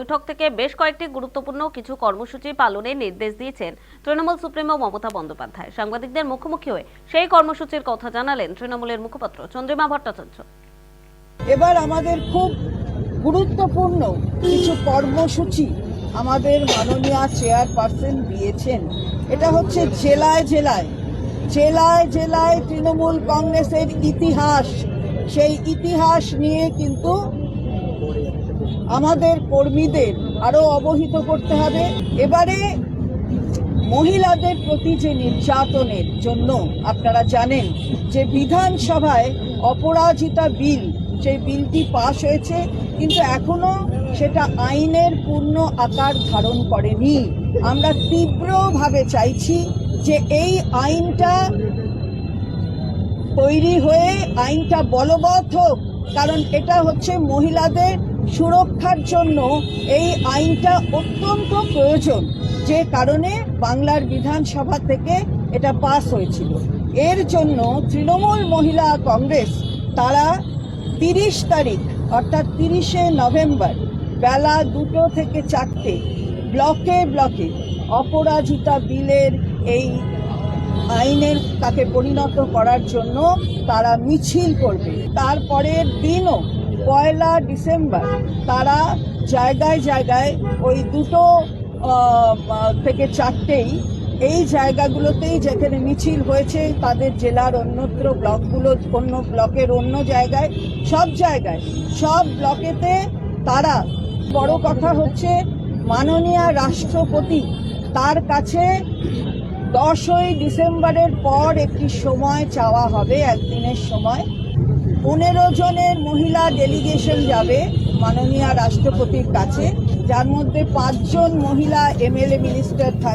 বৈঠক থেকে বেশ কয়েকটি গুরুত্বপূর্ণ কিছু কর্মসূচি পালনের নির্দেশ দিয়েছেন তৃণমূল সুপ্রিমো মমতা বন্দ্যোপাধ্যায়। সাংবাদিকদের মুখোমুখি হয়ে সেই কর্মসূচির কথা জানালেন তৃণমূলের মুখপাত্র চন্দ্রিমা ভট্টাচার্য। এবার আমাদের খুব গুরুত্বপূর্ণ কিছু কর্মসূচি আমাদের মাননীয় চেয়ারপারসন দিয়েছেন। এটা হচ্ছে জেলায় জেলায় জেলায় জেলায় তৃণমূল কংগ্রেসের ইতিহাস। সেই ইতিহাস নিয়ে কিন্তু আমাদের কর্মীদের আরও অবহিত করতে হবে। এবারে মহিলাদের প্রতি যে নির্যাতনের জন্য আপনারা জানেন যে বিধানসভায় অপরাজিতা বিল সেই বিলটি পাশ হয়েছে, কিন্তু এখনও সেটা আইনের পূর্ণ আকার ধারণ করেনি। আমরা তীব্রভাবে চাইছি যে এই আইনটা তৈরি হয়ে, আইনটা বলবৎ হোক কারণ এটা হচ্ছে মহিলাদের সুরক্ষার জন্য এই আইনটা অত্যন্ত প্রয়োজন। যে কারণে বাংলার বিধানসভা থেকে এটা পাস হয়েছিল। এর জন্য তৃণমূল মহিলা কংগ্রেস তারা তিরিশ তারিখ, অর্থাৎ তিরিশে নভেম্বর বেলা দুটো থেকে চারটে, ব্লকে ব্লকে অপরাজিতা বিলের এই আইনের তাকে পরিণত করার জন্য তারা মিছিল করবে। তারপরের দিনও পয়লা ডিসেম্বর তারা জায়গায় জায়গায় ওই দুটো থেকে চারটেই এই জায়গাগুলোতেই যেখানে মিছিল হয়েছে তাদের জেলার অন্যত্র ব্লকগুলো, অন্য ব্লকের অন্য জায়গায়, সব জায়গায়, সব ব্লকেতে তারা, বড় কথা হচ্ছে মাননীয় রাষ্ট্রপতি তার কাছে দশই ডিসেম্বরের পর একটি সময় চাওয়া হবে, একদিনের সময়। পনেরো জনের মহিলা ডেলিগেশন যাবে মাননীয় রাষ্ট্রপতির কাছে, যার মধ্যে পাঁচজন মহিলা এমএলএ মিনিস্টার থাকবে